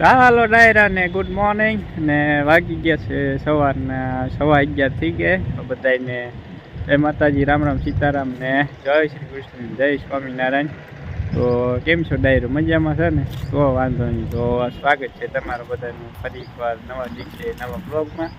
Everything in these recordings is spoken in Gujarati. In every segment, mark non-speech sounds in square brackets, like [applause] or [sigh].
ચાલો ડાયરા ને ગુડ મોર્નિંગ ને વાગી ગયા છે સવારના, સવા અગિયાર થઈ ગયા. બધાને જય માતાજી, રામ રામ, સીતારામ ને જય શ્રી કૃષ્ણ, જય સ્વામિનારાયણ. તો કેમ છો ડાયરો? મજામાં છે ને? તો વાંધો નહીં. તો સ્વાગત છે તમારું બધાનું ફરી એકવાર નવા દિવસે, નવા બ્લોગમાં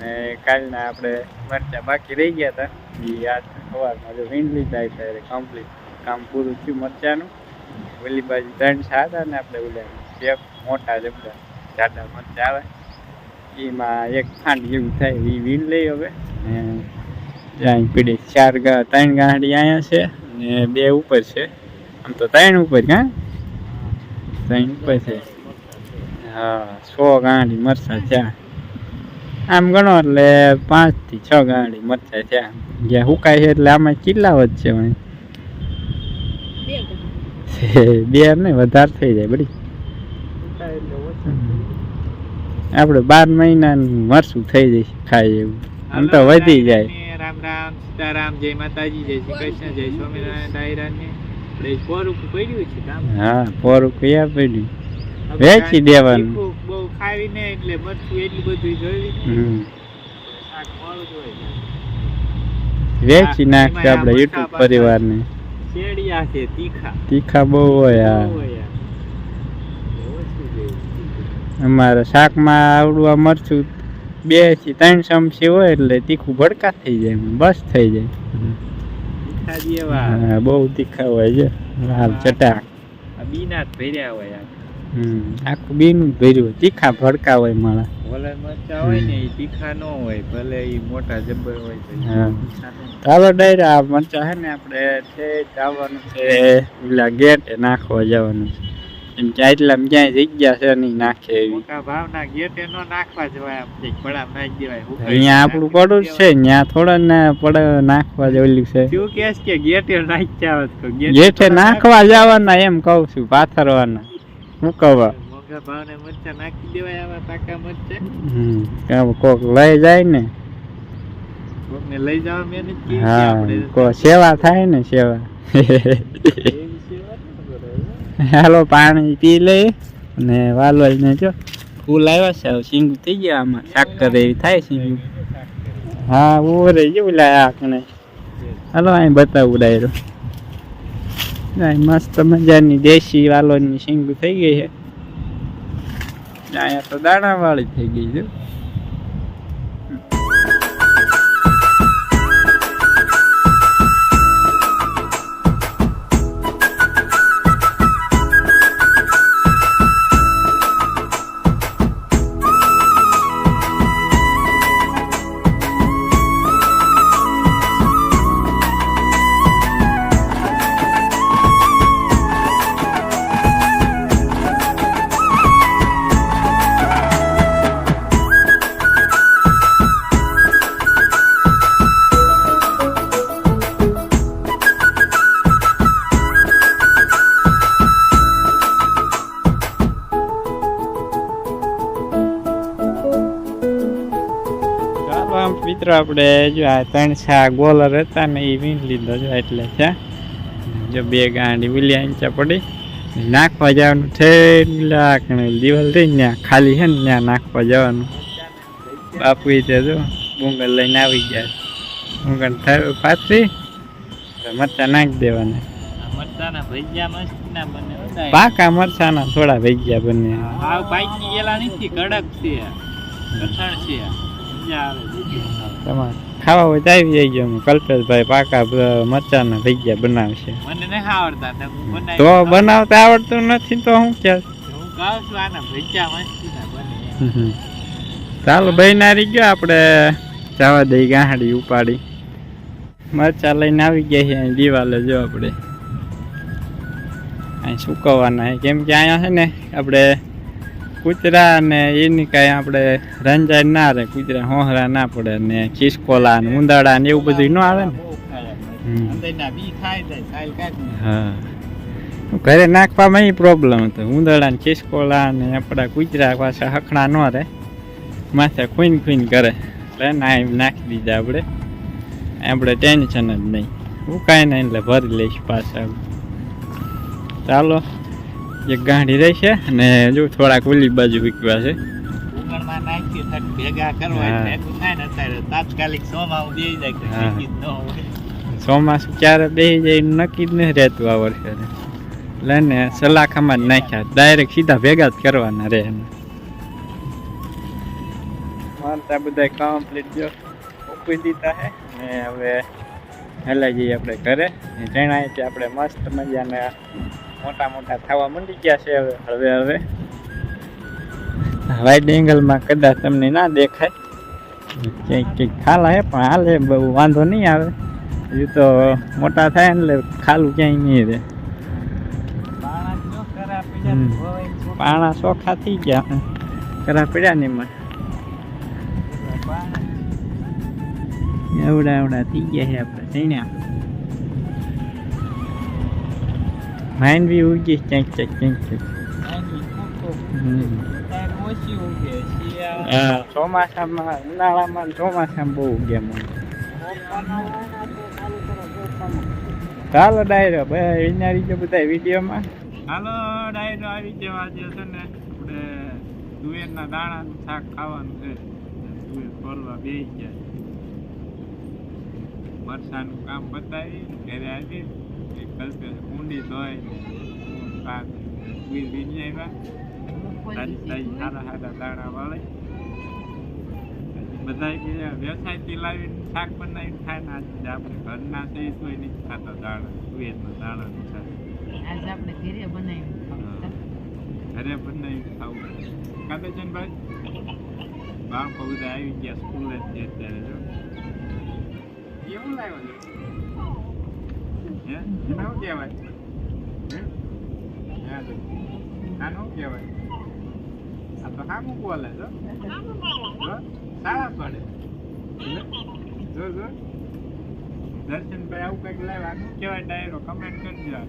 ને કાલના આપણે મરચા બાકી રહી ગયા હતા. એ આજ સવારમાં જો વીણ લીધા એટલે કમ્પ્લીટ કામ પૂરું થયું મરચાનું. ઓલી બાજુ ત્રણ હતા ને આપણે ઓલા એક મોટા જબડા જાડા મરચા આવે. એમાં એક ખાંડ જેવું થાય એ વીણ લઈ હવે. ને અહીં પીડી ચાર ગા ત્રણ ગાંઠી અહીંયા છે ને બે ઉપર છે. આમ તો ત્રણ ઉપર કાં ત્રણ ઉપર છે. હા સો ગાંડી મરચા થયા. આમ ગણો એટલે પાંચથી છ ગાંડી મરચા થયા. જ્યાં હુકાય છે એટલે આમાં ચીલાવ જ છે વળી. બે નહીં વધારે થઈ જાય બધી. આપણે બાર મહિના મરસું થઈ જાય ખાય એવું. આમ તો વધી જાય રામ રામ સીતારામ જય માતાજી જય શ્રી કૃષ્ણ જય સ્વામિનારાયણ ડાયરા ને આપણે પોરું પડ્યું છે કામ? હા પોરું કયા પડ્યું. વેચી દેવાનું. બહુ ખાવી એટલે મરચું એટલું બધું જોયું વેચી નાખશે આપણે યુટ્યુબ પરિવારને. શેરડિયા છે તીખા. તીખા બહુ હોય આ. ઓછું જોઈએ. અમારે શાકમાં આવડવા મરચું બેથી ત્રણ ચમચી હોય એટલે તીખું ભડકા થઈ જાય બસ થઈ જાય. તીખા બહુ તીખા હોય છે. લાલ ચટાક. આ બીના જ ભર્યા હોય આખું બીનું ભર્યું હોય. તીખા ભડકા હોય મારા ભલે મરચા હોય ને એ તીખા ન હોય ભલે એ મોટા જબ્બર હોય. ચાલો ડાયરા મરચા છે ને આપણે છે જવાનું છે. પેલા ગેટે નાખવા જવાનું છે. એમ કે આટલામાં ક્યાંય જગ્યા છે નહીં નાખે એવી. ભાવના ગેટે નો નાખવા જવાય આમ કંઈક બળામ નાખી દેવાય. અહીંયા આપણું પડું જ છે ત્યાં થોડા ને પડે નાખવા જેવું છે. તું કહેસ કે ગેટે નાખી હોત તો ગેટે નાખવા જવાના એમ કહું છું પાથરવાના. મૂકવા ભાવને મરચા નાખી દેવાય આવા પાકા મરચા. હમ કોક લઈ જાય ને. કોકને લઈ જવા કરી છે હા કો સેવા થાય ને સેવા. [laughs] હાલો, પાણી પી લે અને વાલોલ જો ફૂલ આવ્યા છે. સિંગ થઈ ગયા આમાં. સાકર એવી થાય સિંગ. હા ઓરે જેવું લાયા આકણે હાલો, અહીં બતાવું ડાયરો. મસ્ત મજાની દેશી વાલોની સિંગ થઈ ગઈ છે. અહીંયા તો દાણા વાળી થઈ ગઈ છે. મિત્રો આપણે જો આ ત્રણ છા ગોલર હતા ને એ વીણ લીધો જો એટલે છે. જો બે ગાંડી વિલિયા ઈંચા પડી. નાખવા જવાનું ઠેલા કણે દિવાલ થઈ ને ત્યાં ખાલી છે ને ત્યાં નાખવા જવાનું. બાપુ ત્યાં જો ડુંગર લઈને આવી ગયા. ડુંગર થાય પાથરી. મરચા નાખી દેવાના. મરચાના ભજીયા મસ્ત ના બને પાકા મરચાના થોડા ભેગ્યા બંને પાકી ગયેલા નથી કડક છે. કઠણ છે. મજા આવે તમારે ખાવા હોય તો આવી અમે. કલ્પેશભાઈ પાકા મરચાના ભેગ્યા બનાવશે. મને આવડતા તો બનાવતા આવડતું નથી તો હું કે ચાલો ભજીયા મસ્ત ના રહી ભાઈ ગયો. આપણે જવા દઈ ગાંહડી ઉપાડી. મરચા લઈને આવી ગયા છે અહીં દિવાલે જો આપણે. અહીં સુકવવાના કેમ કે અહીંયા છે ને આપણે કૂતરા ને એની કાંઈ આપણે રંજાઈ ના રહે કૂતરા હોહરા ના પડે ને ખિસકોલા ને ઉંદાડા ને એવું બધું ન આવે ને? હા. ઘરે નાખવામાં એ પ્રોબ્લેમ હતો. ઉંદરડા ને ખિસકોલા ને આપણા કૂતરા પાછા હખણા ન રહે. માથે ખૂન ખૂન કરે. એટલે નાખી દીધા આપણે. આપણે ટેન્શન જ નહીં. હું કાંઈ નહીં એટલે ભરી લઈશ પાછા. ચાલો. એક ગાંઠી રહેશે અને જો થોડાક ઓલી બાજુ વિકવા છે. ચોમાસું ક્યારે બે જાય નક્કી જ નહીં રહેતું આ વર્ષે. એટલે ને સલાખામાં જ નાખ્યા. ડાયરેક્ટ સીધા ભેગા જ કરવાના રહે મારતા બધા કમ્પ્લીટ જો ઉપી દીધા હે. ને હવે હેલા જઈએ આપણે ઘરે. જણાય છે આપણે મસ્ત મજાના મોટા મોટા થવા મંડી ગયા છે હવે હવે હવે. વાઇડ એંગલમાં કદાચ તમને ના દેખાય. ક્યાંક ક્યાંક ખાલા હે પણ હાલે બહુ વાંધો નહીં આવે. એ તો મોટા થાય એટલે ખાલું ક્યાંય નહીં રહે. પાણા ચોખ્ખા થઈ ગયા. કરા પડ્યા નહીં મને એવડા એવડા થઈ ગયા છે આપણે ચણ્યા બી ઉગી ક્યાંક ક્યાંક ક્યાંક ક્યાંક ચોમાસામાં ઉનાળામાં ને ચોમાસામાં બહુ ઉગે મને ચાલો ડાયરો ભાઈ વિનારી છે બધા વિડીયોમાં હાલો ડાયરો આવી ગયો આજે છે ને આપણે તુવેરના દાણાનું શાક ખાવાનું છે તુવેર ફોલવા બેસી ગયા મરસાનું કામ પતાવી ઘરે આવી એક કલ્પે ઊંડી ધોઈ શાક તુવેર વીણી આવ્યા તાજી તાજી સારા સારા દાણા વાળે બધા કે વ્યવસાયથી લાવીને શાક બનાવીને ખાય ને આજે આપણે ઘરના છે એ તોય નથી ખાતા દાણા તુવેરના દાણાનું શાક આજ આપણે ઘરે બનાવ્યું ઘરે બનાવીને ખાવું કાતે છે ને ભાઈ બાળકો બધા આવી ગયા સ્કૂલે છે અત્યારે જો એવું લાવ્યો છે હે એના શું કહેવાય હે? આનું શું કહેવાય? આ તો હામું બોલે જો સારા પડે. જો જો. દર્શનભાઈ આવું કંઈક લાવે આનું કહેવાય ડાયરો? કમેન્ટ કરજો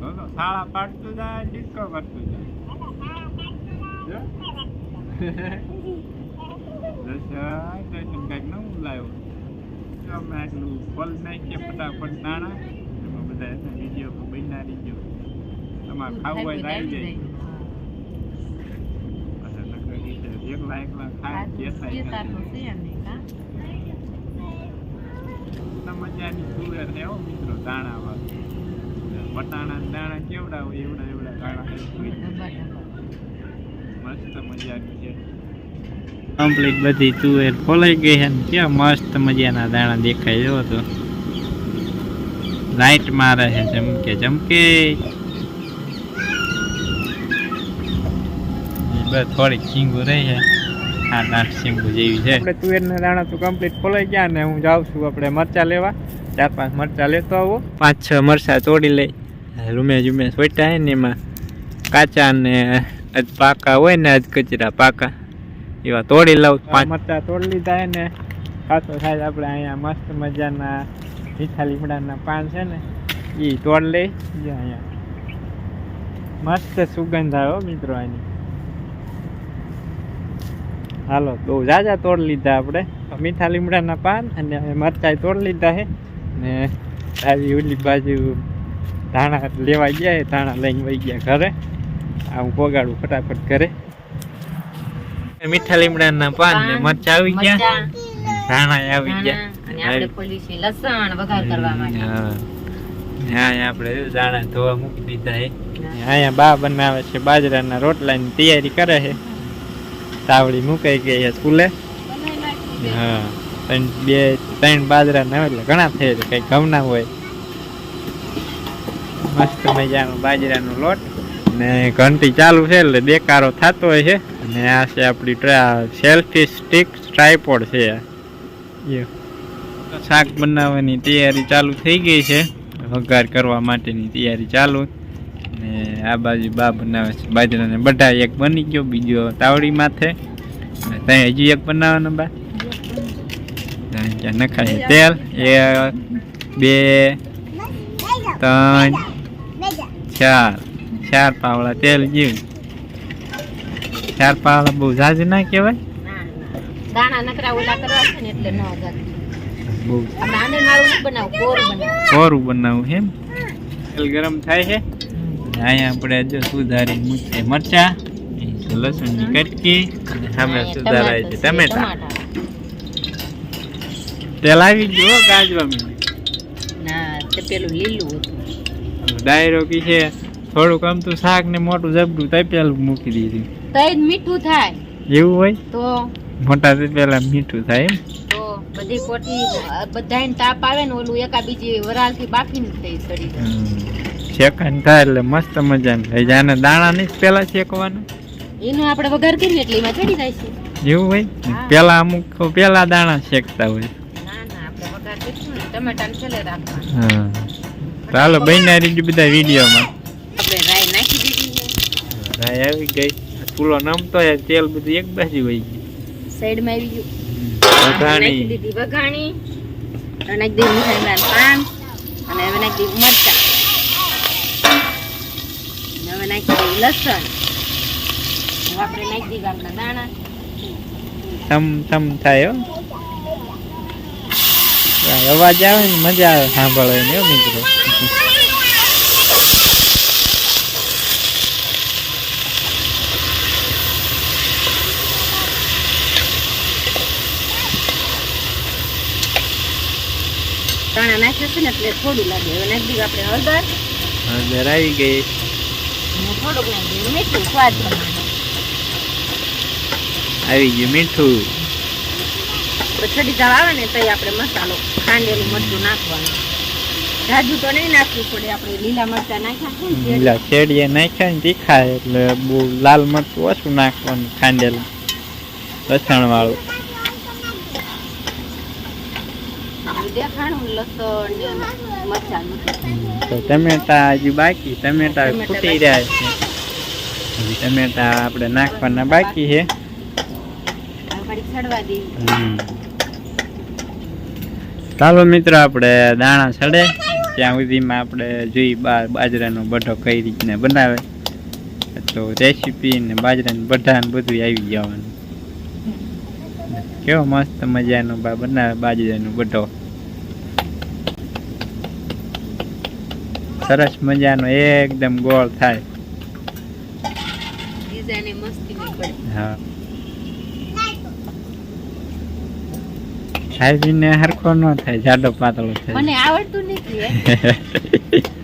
તો શાળા પાડતું જાય, ડિસ્કો કરતું જાય. [laughs] દર્શન દર્શન કંઈક નવું લાવ્યો. અમે આટલું ફલ નાખીએ ફટાફટ દાણા એમાં બધા એના વીડિયો બનાવી ગયો તમારે ખાવું હોય તો આવી જાય એકલા એકલા ખાય મજાની તુવેર છે મિત્રો દાણા વાળી વટાણા દાણા કેવડા હોય. એવડા એવડા દાણા મસ્ત મજાની છે. કમ્પ્લીટ બધી તુવેર ફોલાઈ ગઈ છે ને કેવા મસ્ત મજાના દાણા દેખાય જો તો. લાઈટ મારે છે ચમકે ચમકે. બસ થોડીક સિંગુ રહી છે. આઠ આઠ સિંગુ જેવી છે. આપણે તુવેરના દાણા તો કમ્પ્લીટ ફોલાઈ ગયા ને હું જાઉં છું આપણે મરચા લેવા. ચાર પાંચ મરચા લેતો આવો. પાંચ છ મરચા તોડી લઈ. રૂમે જુમે સોટા હે ને એમાં. કાચા ને પાકા હોય ને આજ કચરા પાકા. એવા તોડી લઉં પાંચ. મરચા તોડી લીધા ને ખાતો થાય આપણે અહીંયા મસ્ત મજાના મીઠા લીમડાના પાન છે ને એ તોડ લઈ અહીંયા. મસ્ત સુગંધ આવ્યો મિત્રો આની. હાલો બહુ જાજા તોડ લીધા આપણે. મીઠા લીમડાના પાન અને મરચાઈ તોડ લીધા છે. ને આવી ઓલી બાજુ ધાણા લેવા ગયા ધાણા લઈને વહી ગયા ઘરે. આવું પોગાડું ફટાફટ ઘરે. મીઠા લીમડાના પાન ને મરચા આવી ગયા. ધાણા આવી ગયા. લસણ વઘાર કરવા માટે. હા. હા આપણે ધોવા મૂકી દીધા છે. અહીંયા બા બનાવે છે બાજરાના રોટલાની તૈયારી કરે છે. તાવડી મુકાઈ ગઈ છે સ્કૂલે. હા. ત્રણ બે ત્રણ બાજરા ના એટલે ઘણા થઈ છે કઈ ગમના હોય. મસ્ત મજાનો બાજરાનો લોટ. ને ઘંટી ચાલુ છે એટલે દેકારો થતો હોય છે. અને આ છે આપણી સેલ્ફી સ્ટિક ટ્રાયપોડ છે. શાક બનાવવાની તૈયારી ચાલુ થઈ ગઈ છે. વઘાર કરવા માટેની તૈયારી ચાલુ. ને આ બાજુ બા બનાવે છે. બાજરાને બધા એક બની ગયો બીજો તાવડી માથે. અને ત્યાં હજી એક બનાવવાનો બા. ત્યાં ત્યાં નખાય તેલ એક બે ત્રણ ચાર. ચાર પાવડા તેલ જેવું. ચાર પાવડા બહુ જાજ ના કહેવાય? દાણા નકરા ઓલા કરવા છે ને એટલે ન જાતું બહુ. આપણે આંધણ બનાવું કોર બનાવું. કોરું બનાવવું એમ? તેલ ગરમ થાય છે. અહીંયા આપણે જો સુધારી મૂકીએ મરચા લસણની કટકી અને સામે સુધારાય છે ટમેટા. તેલ આવી ગયો ગાજવા ના તે પેલું લીલું હતું. ડાયરો કી છે થોડુંક આમ તો શાક ને મોટું જબડું તપેલું મૂકી દીધું. તો જ મીઠું થાય. એવું હોય? તો મોટા તપેલા મીઠું થાય એમ. તો બધી કોટી બધાને તાપ આવે ને ઓલું એકા બીજી વરાળથી બાફીને થઈ સડી શેકાન થાય એટલે મસ્ત મજાનું થઈ જાય અને દાણા નહીં પેલા શેકવાનું? એનો આપણે વઘાર કરીએ એટલે એમાં ચડી જાય છે. એવું હોય. પેલા અમુક પેલા દાણા શેકતા હોય. ના ના આપણે વઘાર કરીશું ને ટમેટાને છેલ્લે રાખવાનું. હા. ચાલો બન્યા રીજો બધા વિડીયોમાં. આપણે રાઈ નાખી દીધી રાય આવી ગઈ. ચૂલો નમતો હોય તેલ બધું એક બાજુ વહી ગયું. સાઈડમાં આવી ગયું. વઘાણી. દીધી વઘાણી. અને દીધી મીઠા પાન. અને હવે નાખી દીધું મરચા. હવે નાખી દીધું લસણ. હવે આપણે નાખી દીધા આપણા દાણા. થમ થમ થાય હો. અવાજ આવે ને મજા આવે સાંભળવાની હો મિત્રો. દાણા નાખ્યા છે ને એટલે થોડું લાગે. હવે નાખી દીધું આપણે હળદર. હળદર આવી ગઈ. થોડુંક નાખી દીધું મીઠું સ્વાદ પ્રમાણે. આવી ગયું મીઠું. છડી દાળ આવે ને તો આપણે મસાલો ખાંડેલું મરચું નાખવાનું. જાજુ તો નહીં નાખવું પડે આપણે લીલા મરચા નાખ્યા છે લીલા શેડીએ નાખ્યા ને તીખા એટલે બહુ લાલ મરચું ઓછું નાખવાનું ખાંડેલું લસણ વાળું દેખાણું લસણ ને મરચાંનું તો ટમેટા હજી બાકી. ટમેટા ફૂટી. રહ્યા છે. હજી ટમેટા આપણે નાખવાના બાકી છે. ચાલો મિત્રો આપણે દાણા સડે. ત્યાં સુધીમાં આપણે જોઈ બાજરાનો બઢો કઈ રીતને બનાવે. તો રેસીપી ને બાજરાનું બઢા ને બધું આવી જવાનું. કેવો મસ્ત મજાનો બનાવે બાજરાનો બઢો સરસ મજાનો એકદમ ગોળ થાય. હા. ખાઈને હરખો ન થાય જાડો પાતળો થાય. મને આવડતું નથી. [laughs]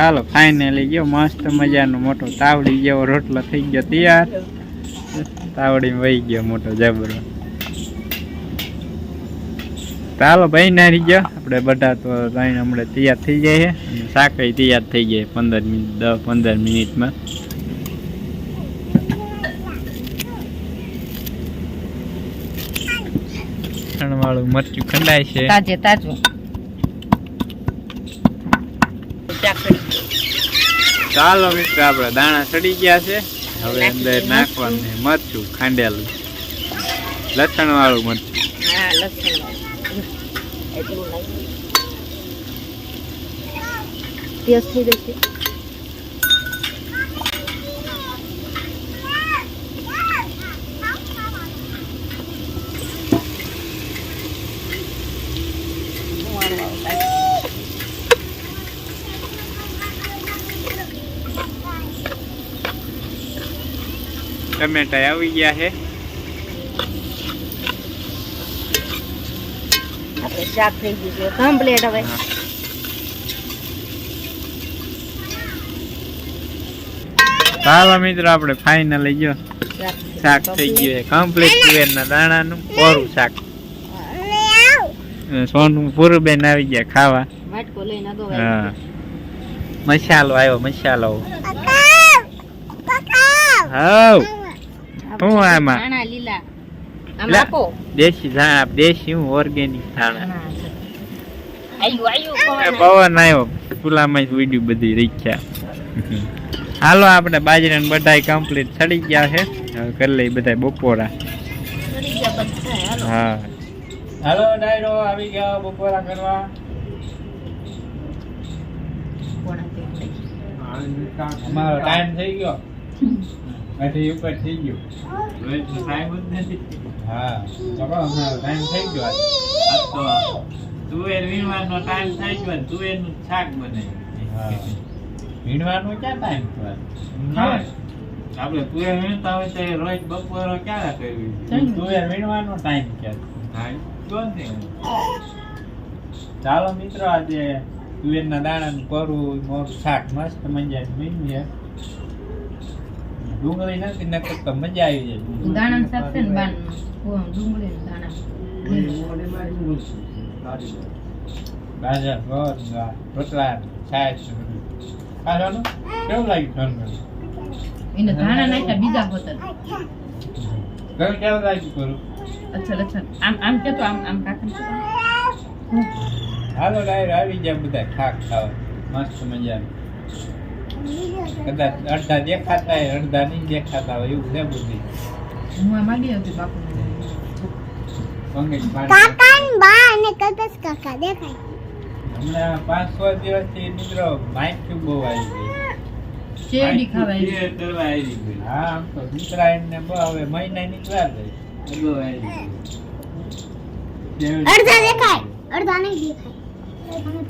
ચાલો ફાઇનલી ગયો. મસ્ત મજાનો મોટો તાવડી જેવો રોટલો થઈ ગયો તૈયાર. તાવડી વહી ગયો મોટો જબરો. ચાલો ભાઈ નારી ગયો. આપણે બધા તો ત્રણ હમણાં તૈયાર થઈ જાય અને શાકઈ તૈયાર થઈ જાય પંદર મિનિટ, દસ પંદર મિનિટમાં. વાળું મરચું ખંડાય છે. તાજે તાજું. ચાલો મિત્રો આપણે દાણા સડી ગયા છે. હવે અંદર નાખવાનું છે મરચું ખાંડેલું. લસણ વાળું મરચું થઈ જશે ટમેટા આવી ગયા છે. આપણે શાક થઈ ગયું છે. કમ્પ્લીટ હવે. ચાલો મિત્રો આપણે ફાઇનલી શાક શાક થઈ ગયું છે. કમ્પ્લીટ તુવેરના દાણાનું કોરું શાક. સોનું પૂરું બેન આવી ગયા ખાવા. હા. મસાલો આવ્યો મસાલો. હાવ શું આમાં? ધાણા લીલા. આમ આપો. દેશી ધાણા દેશી હું ઓર્ગેનિક ધાણા. પવન આવ્યો ચૂલામાં જ વીડ્યું બધી રીખ્યા હાલો આપણે બાજરાને બધાય કમ્પ્લીટ સડી ગયા છે. હવે કરી લઈ બધા બપોરા હા. હાલો ડાયરો આવી ગયો બપોરા કરવા. પોણા તેર થઈ ગયા. અમારો ટાઈમ થઈ ગયો. [laughs] અઢી ઉપર થઈ ગયો. તો ટાઈમ જ નથી. હા ચલો હમણાં ટાઈમ થઈ ગયો આજ. તો તુવેર વીણવાનો ટાઈમ થઈ ગયો તુવેરનું શાક બને વીણવાનો ક્યાં ટાઈમ થયો આપણે તુવેર વીણતા હોય તો રોજ બપોરો ક્યારે કરવી તુવેર વીણવાનો ટાઈમ ક્યારે ચાલો મિત્રો આજે તુવેરના દાણાનું કરું મોરું શાક મસ્ત મજા મીંડીએ ડુંગળી નથી નકર તો મજા આવી જાય દાણા શાક છે ને બાન ડુંગળી દાણા. ગાજર ગોળ રોટલા છાશ ખાવાનું? કેવું લાગ્યું ઠંડુ એને ધાણા નાખ્યા બીજા હોતર ઘર કેવું લાગ્યું કરું? અચ્છા અચ્છા. આમ આમ કે તો આમ આમ કાકા હાલો ડાયર આવી જાય બધા ખાક ખાવા. મસ્ત મજા કદાચ અડધા દેખાતા હોય અડધા નહીં દેખાતા હોય એવું છે બુદ્ધિ. હું આ માંડી હતી બાપુ કાકા બા અને કલ્પેશ કાકા દેખાય. હમણાં પાંચ છ દિવસથી મિત્રો માઇક બહુ આવી ગઈ. શેરડી ખાવાય હા આમ તો ઉત્તરાયણ ને બહુ હવે મહિનાની જ વાર. બહુ આવી ગઈ. અડધા દેખાય અડધા નહીં દેખાય.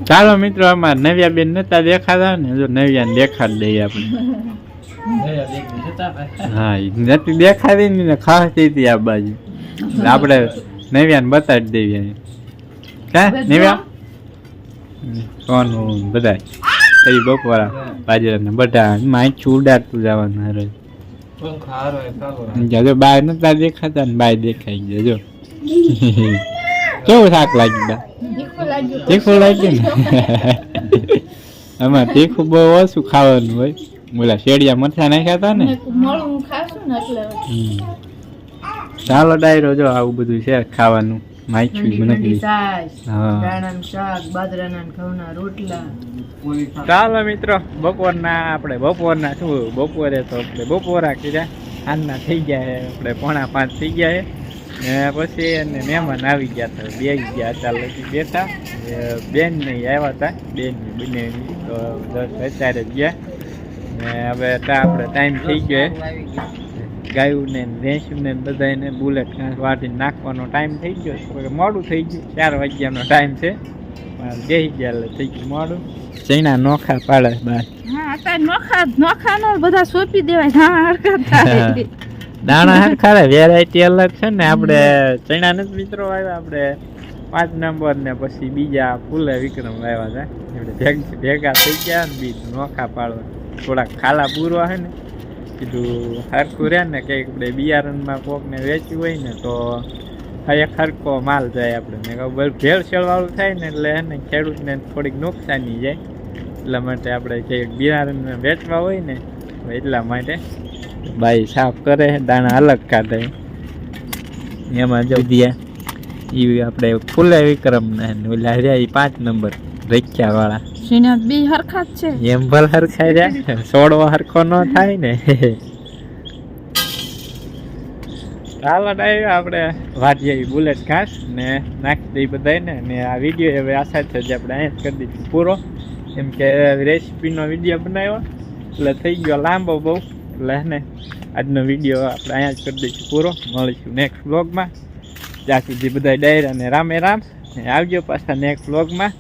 ચાલો મિત્રો અમાર નવ્યા બેન નતા દેખાતા ને જો નવ્યા ને દેખાડ દઈએ આપણે. હા નથી દેખાતી ને થઈ હતી આ બાજુ. આપણે નવ્યા ને બતાડી દઈએ કા નવ્યા? સોનું બધા. કઈ બપોરા બાજરાના બધા માછું ઉડાડતું જવાનું હારે. જો બાર નતા દેખાતા ને બાય દેખાઈ ગયા જો. કેવું શાક લાગ્યું તીખું લાગ્યું. ને? [laughs] આમાં તીખું બહુ ઓછું ખાવાનું હોય. બોલા શેડિયા મરચા નાખ્યા હતા ને? મોળું ખાશું ને એટલે હમ. ચાલો ડાયરો જો આવું બધું છે ખાવાનું. માછું નથી છાશ હા. દાણાનું શાક બાજરાના ને ઘઉંના રોટલા. ચાલો મિત્રો બપોરના આપણે બપોરના શું બપોરે તો આપણે બપોરા કીધા સાંજના થઈ ગયા છે આપણે પોણા પાંચ થઈ ગયા છે. ને પછી એને મહેમાન આવી ગયા હતા બે ગયા હતા લગી બેઠા. બેન નહીં આવ્યા હતા બેન બંને તો દસ અત્યારે ગયા. ને હવે આપણે ટાઈમ થઈ ગયો ગાયું ને ને બધાને બુલેટ ખાસ વાટીને નાખવાનો ટાઈમ થઈ ગયો મોડું થઈ ગયું ચાર વાગ્યાનો ટાઈમ છે. પણ બેસી ગયા એટલે થઈ ગયું મોડું. ચૈના નોખા પાડે બાર. હા અત્યારે નોખા નોખાનો બધા સોંપી દેવાય. હા હરકત [laughs] દાણા હરખા વેરાયટી અલગ છે ને આપણે ચૈના નથી મિત્રો આવ્યા આપણે પાંચ નંબર ને પછી બીજા ફૂલે વિક્રમ આવ્યા હતા. એટલે ભેગ- ભેગા થઈ ગયા ને બીજ નોખા પાડવા. થોડાક ખાલા પૂરવા હે ને કીધું હરખું રહે ને કંઈક આપણે બિયારણમાં કોકને વેચ્યું હોય ને તો એક હરખો માલ જાય આપણે. ને ખબર ભેળસેળ વાળું થાય ને એટલે હે ને ખેડૂતને થોડીક નુકસાની જાય. એટલા માટે આપણે કંઈક બિયારણને વેચવા હોય ને એટલા માટે બાઈ સાફ કરે દાણા અલગ કાઢે. એમાં જો દિયા એ આપણે ફૂલે વિક્રમ ને ઓલા રહ્યા ઈ પાંચ નંબર રખ્યા વાળા શ્રીનાથ બી હરખા છે. એમ ભલ હરખાઈ જાય સોડવો હરખો ન થાય ને. ચાલો ડાય આપણે વાટીએ બુલેટ ઘાસ ને નાખી દઈ બધાને ને આ વીડિયો હવે આશા છે જે આપણે અહીંયા કરી દીધું પૂરો. કેમ કે રેસીપીનો વીડિયો બનાવ્યો એટલે થઈ ગયો લાંબો બહુ. એટલે ને આજનો વીડિયો આપણે અહીંયા જ કરી દઈશું પૂરો. મળીશું નેક્સ્ટ બ્લોગમાં ત્યાં સુધી બધા ડાયરા ને રામે. રામ આવજો પાછા નેક્સ્ટ વ્લોગમાં